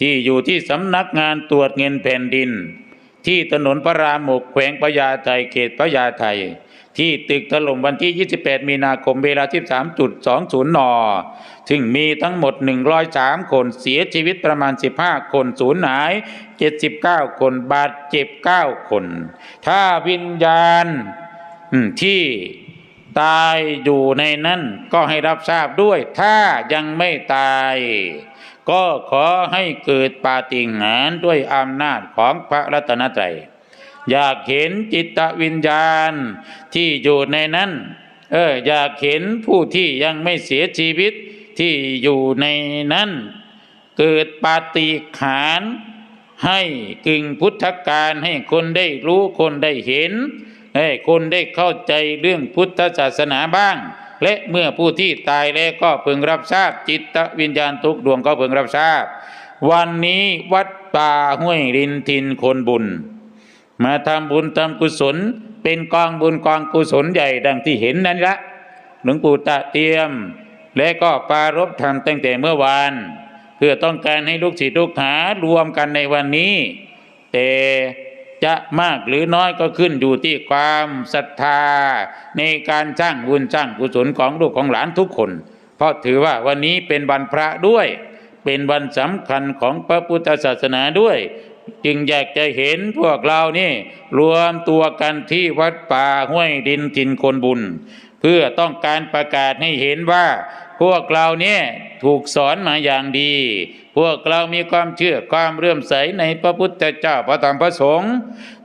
ที่อยู่ที่สำนักงานตรวจเงินแผ่นดิน ที่ถนนพระรามหกแขวงพญาไทเขตพญาไทที่ตึกถล่มวันที่ 28 มีนาคมเวลา 13.20นซึ่งมีทั้งหมด 103 คนเสียชีวิตประมาณ 15 คนสูญหาย 79 คนบาดเจ็บ 9 คน ถ้าวิญญาณที่ ตายอยู่ในนั้นก็ให้รับทราบด้วย ถ้ายังไม่ตาย ก็ขอให้เกิดปาฏิหาริย์ด้วยอำนาจของพระรัตนตรัย อยากเห็นจิตวิญญาณที่อยู่ในนั้น เอออยากเห็นผู้ที่ยังไม่เสียชีวิตที่อยู่ในนั้น เกิดปาฏิหาริย์ให้กึ่งพุทธการให้คนได้รู้คนได้เห็น ให้คนได้เข้าใจเรื่องพุทธศาสนาบ้าง และเมื่อผู้ที่ตายแล้วก็พึงรับทราบจิตวิญญาณทุกดวงก็พึงรับทราบ วันนี้วัดป่าห้วยรินทินคนบุญ มาทำบุญทำกุศล เป็นกองบุญกองกุศลใหญ่ดังที่เห็นนั่นละหลวงปู่ตะเตรียม และก็ปารบทำตั้งแต่เมื่อวานเพื่อต้องการให้ลูกศิษย์ลูกหารวมกันในวันนี้ แต่ จะมากหรือน้อยก็ขึ้นอยู่ที่ความศรัทธา ในการสร้างบุญสร้างกุศลของลูกของหลานทุกคน เพราะถือว่าวันนี้เป็นวันพระด้วย เป็นวันสำคัญของพระพุทธศาสนาด้วย จึงอยากจะเห็นพวกเรานี่ รวมตัวกันที่วัดป่าห้วยดินทินคนบุญ เพื่อต้องการประกาศให้เห็นว่า พวกเราเนี่ยถูกสอนมาอย่างดี พวกเรามีความเชื่อความเรื่อมใสในพระพุทธเจ้าพระธรรมพระสงฆ์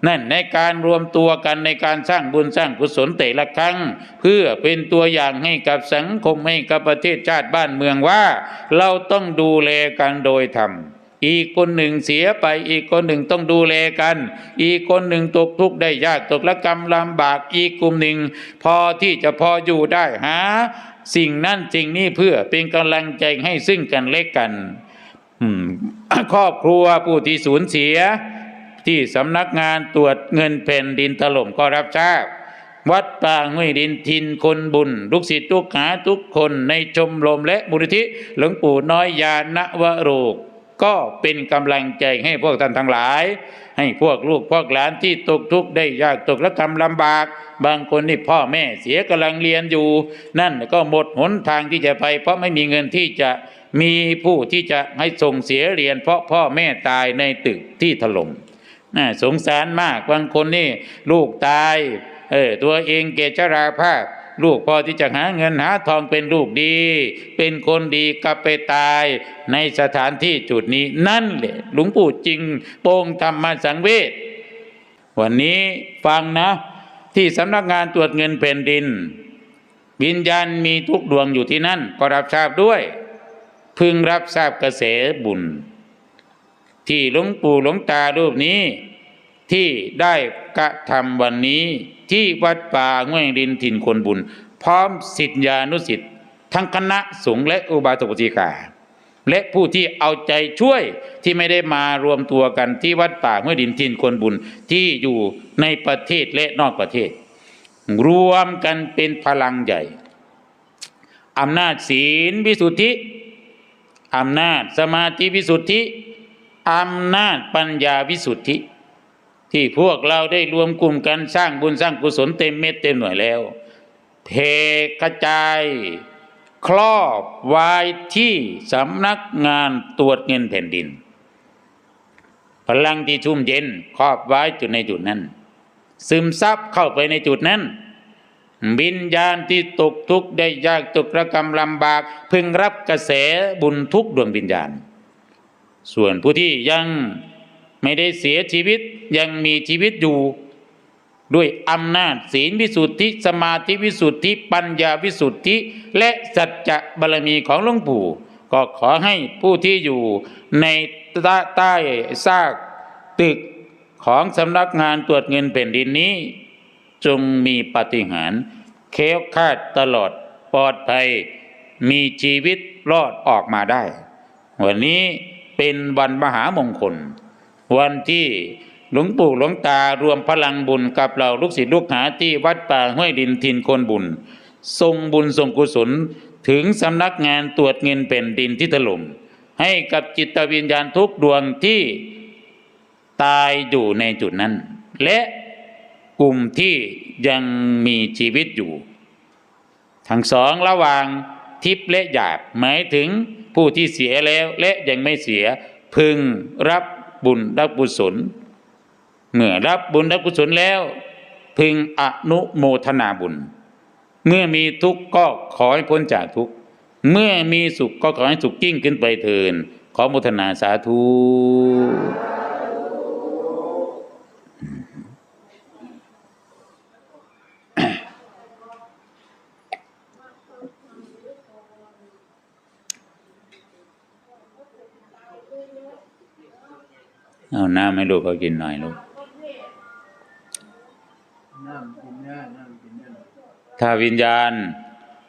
นั่นในการรวมตัวกันในการสร้างบุญสร้างกุศลแต่ละครั้ง เพื่อเป็นตัวอย่างให้กับสังคมให้กับประเทศชาติบ้านเมืองว่า เราต้องดูแลกันโดยธรรม อีกคนหนึ่งเสียไปอีกคนหนึ่งต้องดูแลกัน อีกคนหนึ่งตกทุกข์ได้ยากตกละกรรมลำบากอีกกลุ่มหนึ่ง พอที่จะพออยู่ได้หา สิ่งนั่นสิ่งนี้เพื่อเป็นกำลังใจให้ซึ่งกันและกันครอบครัวผู้ที่สูญเสีย ที่สำนักงานตรวจเงินแผ่นดินถล่มก็รับทราบวัดป่าห้วยดินทินคนบุญลูกศิษย์ลูกหาทุกคนในชมรมและมูลนิธิหลวงปู่น้อยยานวโรก ก็เป็นกำลังใจให้พวกท่านทั้งหลาย ให้พวกลูกพวกหลานที่ตกทุกข์ได้ยากตกระกรรมลำบาก บางคนนี่พ่อแม่เสียกำลังเรียนอยู่ นั่นก็หมดหนทางที่จะไป เพราะไม่มีเงินที่จะมีผู้ที่จะให้ส่งเสียเรียน เพราะพ่อแม่ตายในตึกที่ถล่มน่าสงสารมากบางคนนี่ลูกตายเออตัวเองเกชราภาพ ลูกพอที่จะหาเงินหาทองเป็นลูกดี เป็นคนดีกลับไปตายในสถานที่จุดนี้นั่นแหละหลวงปู่จริงโปงธรรมสังเวชวันนี้ฟังนะ ที่สำนักงานตรวจเงินแผ่นดิน วิญญาณมีทุกดวงอยู่ที่นั่น ก็รับทราบด้วย พึงรับทราบกระแสบุญ ที่หลวงปู่หลวงตารูปนี้ ที่ได้กระทำวันนี้ ที่วัดป่าง่วยดินถิ่นคนบุญ พร้อมสิทธิานุสิทธิ์ทั้งคณะสงฆ์และอุบาสกจิกา และผู้ที่เอาใจช่วยที่ไม่ได้มารวมตัวกันที่วัดป่าห้วยดินทินคนบุญที่อยู่ในประเทศและนอกประเทศ รวมกันเป็นพลังใหญ่อำนาจศีลวิสุทธิอำนาจสมาธิวิสุทธิอำนาจปัญญาวิสุทธิ ที่พวกเราได้รวมกลุ่มกันสร้างบุญสร้างกุศลเต็มเม็ดเต็มหน่วยแล้วเพกระจาย ครอบไว้ที่สำนักงานตรวจเงินแผ่นดิน พลังที่ชุ่มเย็นครอบไว้จุดในจุดนั้น ซึมซับเข้าไปในจุดนั้นวิญญาณที่ตกทุกข์ได้ยากตกระกรรมลำบาก พึงรับกระแสบุญทุกดวงวิญญาณ ส่วนผู้ที่ยัง ไม่ได้เสียชีวิตยังมีชีวิตอยู่ ด้วยอำนาจศีลวิสุทธิสมาธิวิสุทธิปัญญาวิสุทธิ และสัจจะบารมีของหลวงปู่ ก็ขอให้ผู้ที่อยู่ในใต้ซากตึกของสำนักงานตรวจเงินแผ่นดินนี้ จงมีปฏิหารเคล้วคาดตลอดปลอดภัย มีชีวิตรอดออกมาได้ วันนี้เป็นวันมหามงคล วันที่หลวงปู่หลวงตารวมพลังบุญกับเราลูกศิษย์ลูกหาที่วัดป่าห้วยดินทินคนบุญทรงบุญทรงกุศลถึงสำนักงานตรวจเงินแผ่นดินที่ถล่มให้กับจิตวิญญาณทุกดวงที่ตายอยู่ในจุดนั้น และกลุ่มที่ยังมีชีวิตอยู่ ทั้งสองระหว่างทิพย์และหยาบหมายถึงผู้ที่เสียแล้วและยังไม่เสียพึงรับ บุญรับกุศล เมื่อรับบุญรับกุศลแล้ว พึงอนุโมทนาบุญ เมื่อมีทุกข์ก็ขอให้พ้นจากทุกข์เมื่อมีสุขก็ขอให้สุขยิ่งขึ้นไปเถินขอโมทนาสาธุ เอาน้ำให้ลูกเขากินหน่อยลูกน้ถ้าวิญญาณ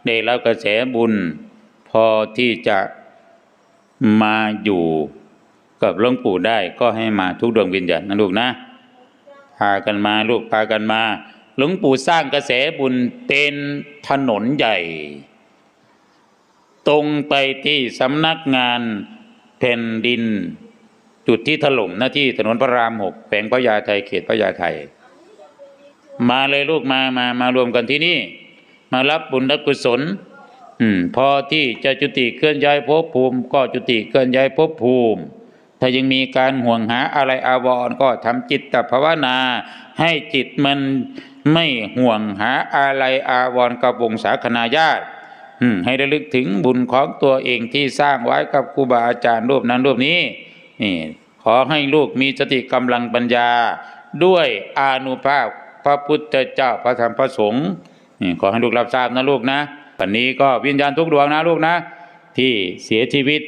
ได้รับกระแสบุญ พอที่จะมาอยู่กับหลวงปู่ได้ก็ให้มาทุกดวงวิญญาณนะลูกนะพากันมาลูกพากันมา หลวงปู่สร้างกระแสบุญเป็นถนนใหญ่ ตรงไปที่สำนักงานแผ่นดิน จุดที่ถล่มหน้าที่ถนนพระรามหกแขวงพระยาไทยเขตพระยาไทย มาเลยลูกมามามารวมกันที่นี่ มารับบุญรับกุศล อืม พอที่จะจุติเคลื่อนย้ายภพภูมิ ก็จุติเคลื่อนย้ายภพภูมิ ถ้ายังมีการห่วงหาอะไรอาวรก็ทำจิตตภาวนา ให้จิตมันไม่ห่วงหาอะไรอาวรกับวงศาคณาญาติให้ระลึกถึงบุญของตัวเองที่สร้างไว้กับครูบาอาจารย์รูปนั้นรูปนี้ นี่ขอให้ลูกมีสติกำลังปัญญา ด้วยอานุภาพพระพุทธเจ้าพระธรรมพระสงฆ์นี่ขอให้ลูกรับทราบนะลูกนะวันนี้ก็วิญญาณทุกดวงนะลูกนะ ที่เสียชีวิต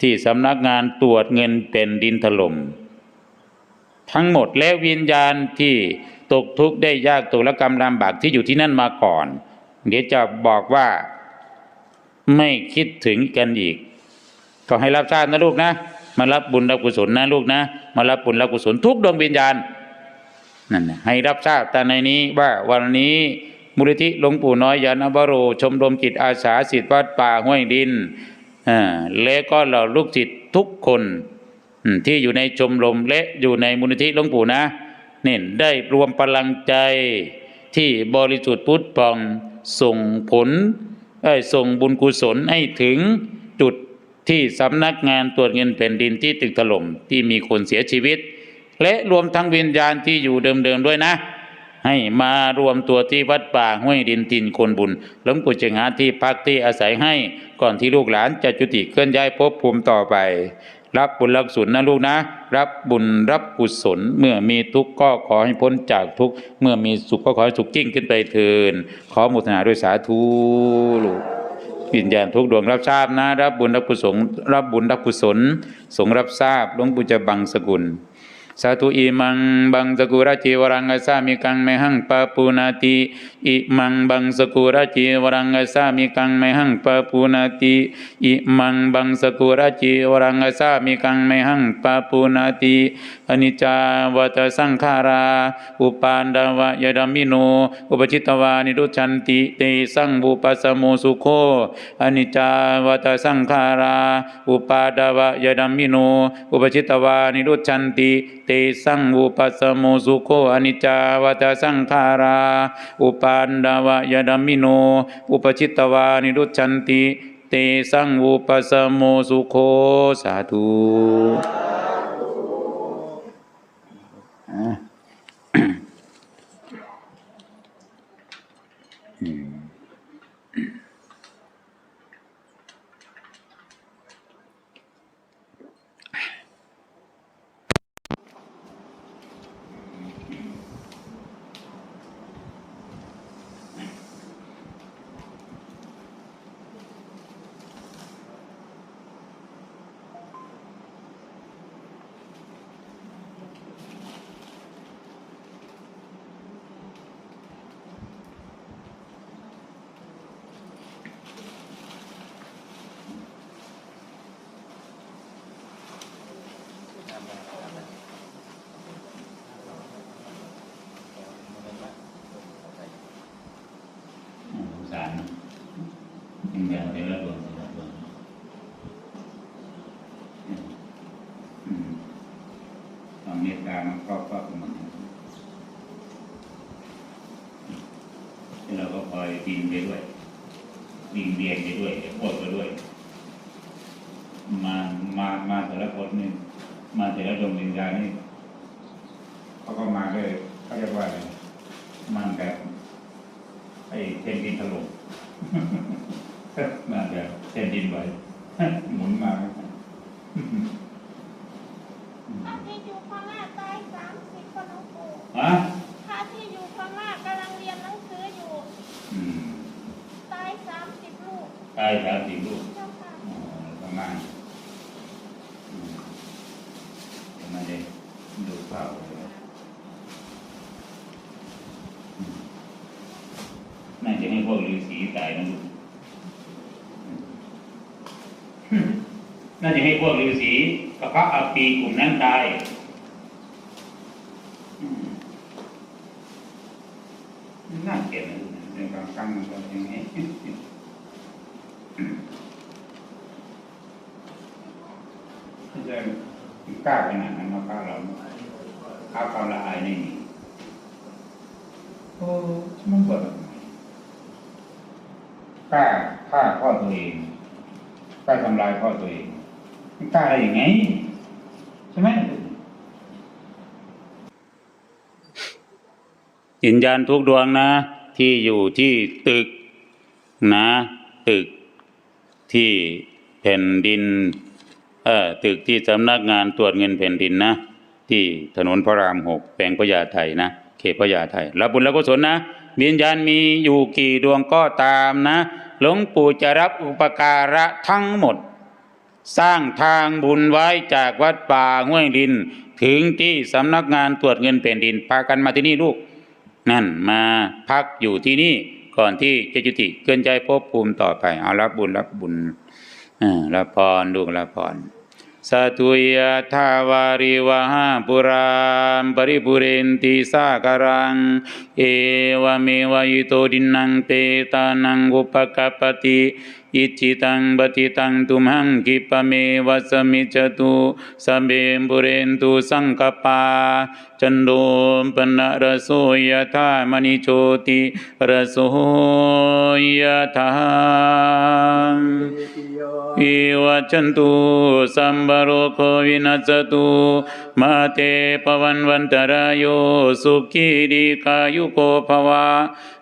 ที่สำนักงานตรวจเงินเป็นดินถล่มทั้งหมดและวิญญาณที่ตกทุกข์ได้ยากตกละกรรมลำบากที่อยู่ที่นั่นมาก่อน เดี๋ยวจะบอกว่าไม่คิดถึงกันอีก ก็ให้รับทราบนะลูกนะ มารับบุญรับกุศลนะลูกนะ มารับบุญรับกุศลทุกดวงวิญญาณนั่นนะให้รับทราบแต่ในนี้ว่าวันนี้มูลทิหลวงปู่น้อยยานวโร ชมรมจิตอาสาสิทธิวัดป่าห้วยดินอ่าและก็เหล่าลูกจิตทุกคนที่อยู่ในชมรมและอยู่ในมูลนิธิหลวงปู่นะเนี่ยได้รวมพลังใจที่บริสุทธิ์พุทธปองส่งผลส่งบุญกุศลให้ถึง ที่สำนักงานตรวจเงินแผ่นดินที่ตึกถล่มที่มีคนเสียชีวิต และรวมทั้งวิญญาณที่อยู่เดิมๆด้วยนะ ให้มารวมตัวที่วัดป่าห้วยดินตินคนบุญหลวงปู่จึงหาที่พักที่อาศัยให้ก่อนที่ลูกหลานจะจุติเคลื่อนย้ายภพภูมิต่อไป รับบุญรับกุศลนะลูกนะ รับบุญรับกุศลเมื่อมีทุกข์ก็ขอให้พ้นจากทุกข์เมื่อมีสุขก็ขอให้สุขยิ่งขึ้นไปเถินขอมุทนาด้วยสาธุลูก วิญญาณทุกดวงรับทราบนะ รับบุญรับกุศลรับบุญรับกุศล สงรับทราบหลวงปู่จะบังสกุล สาธุอิมังบังสกุระจิวรังกสามิกังเมหังปะปูนาติอิมังบังสกุระจิวรังกสามิกังเมหังปะปูนาติอิมังบังสกุระจิวรังกสามิกังเมหังปะปูนาติอนิจจาวัตสังขารา อุปานดาวะยดามิโนอุปจิตตวานิรุชันติเตสังบุปัสโมสุโคอนิจจาวัตสังขารา อุปาดาวะยดามิโนอุปจิตตวานิรุชันติตสังอุปัสสโมสุโคอนิจจาวัตสังขารา อุปานดาวะยดามิโน อุปจิตตวานิรุชันติเตสังอุปัสสโมสุโคสาธุ สารยังอย่างเดียวแล้วบนแล้วบนควาเมตตามันครอบครอบมันเราก็คอยบินไปด้วยบินเบียนไปด้วยพวดไปด้วย มา มา มาแต่ละคนหนึ่ง มาแต่ละดวงวิญญาณนี่เขาก็มาด้วยเขาเรียกว่าอะไรมันแบบไอ้เทนดินถล่มมาแบบเทนดินไหวหมุนมาพระที่อยู่พม่าตายสามสิบคนหลวงปู่ฮะพระที่อยู่พม่ากำลังเรียนหนังสืออยู่อืมตายสามสิบลูกตายสามสี่ลูก เจ้าค่ะ อ๋อประมาณอืมเดี๋ยวมาเลยดูภาพเลยอืมน่าจะให้พวกฤาษีตายนะลูกอืมน่า จะให้พวกฤาษีกับพระอาปีกลุ่มนั้นตายน่าเกลียดนะลูในบางครั้งมันก็อย่างนี้จะกล้าขนาดนั้นมาฆ่าเราฆ่าความละอายไม่มีโอ้มันบวชทำไมกล้าฆ่าพ่อตัวเองกล้าทำลายพ่อตัวเอง กล้าได้ยังไงใช่ไหมวิญญาณทุกดวงนะ ที่อยู่ที่ตึกนะ ตึกที่แผ่นดินเออตึกที่สำนักงานตรวจเงินแผ่นดินนะ ที่ถนนพระรามหกแปลงพญาไทยนะเขตพญาไทยรับบุญและกุศลนะวิญญาณมีอยู่กี่ดวงก็ตามนะ หลวงปู่จะรับอุปการะทั้งหมด สร้างทางบุญไว้จากวัดป่าห้วยดิน ถึงที่สำนักงานตรวจเงินแผ่นดินพากันมาที่นี่ลูก นั่นมาพักอยู่ที่นี่ก่อนที่จะจุติเกินใจภพภูมิต่อไป เอารับบุญรับบุญอ่ารับพรลูกรับพรสาตุยะทาวาริวหาปุรามปริปุเรนติสาคารัง เอวเมวะยิโตดินังเปตานังอุปกปติอิจิตังปฏิตังตุมหังกิปเมวะสมิจตุสัเบมปุเรนตุสังกปาจันโดปนะระโสยธามณิโชติระโสยธาอิวัจจันตุสัมบโรโควินัสตุมาเตปวันวันตรายโยสุขีดีกายุโกภวะ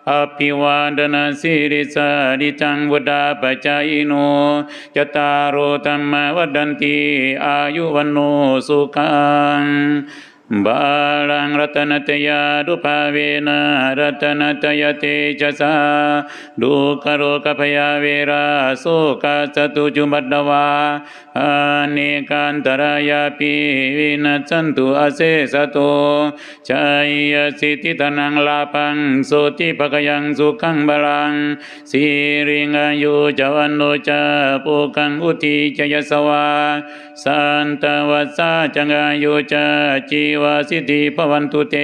อภิวาดนาสิริสาดิจังวดาปจายโนจตารโอธรรมวัดดันตีอายุวันโนสุขังบาลังรัตนตยาดุภาเวนะรัตนตยเตจสาดุกโรกพยาเวราโสกาสตุจุบัดดวาอา นิกันตรายาปิวินัสันตุอาเสสโตชัยยสิทธิตนังลาพังโสติภกยังสุขังบาลังสิริงอายุจวันโนจาปุกังอุทิจยสวาสันตวัสสาจังอายุจาจีวาสิทธิภวันตุเต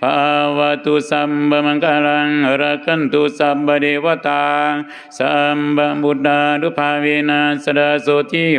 ภาวตุสัมบมังกลังรักันตุสัมบเดวตาสัมบบุตตาดุภาเวนะสดาโสทิภวันตุเตภาวตุสัมบมังกลังรักันตุสัมบเดวตาสัมบดัมมาดุ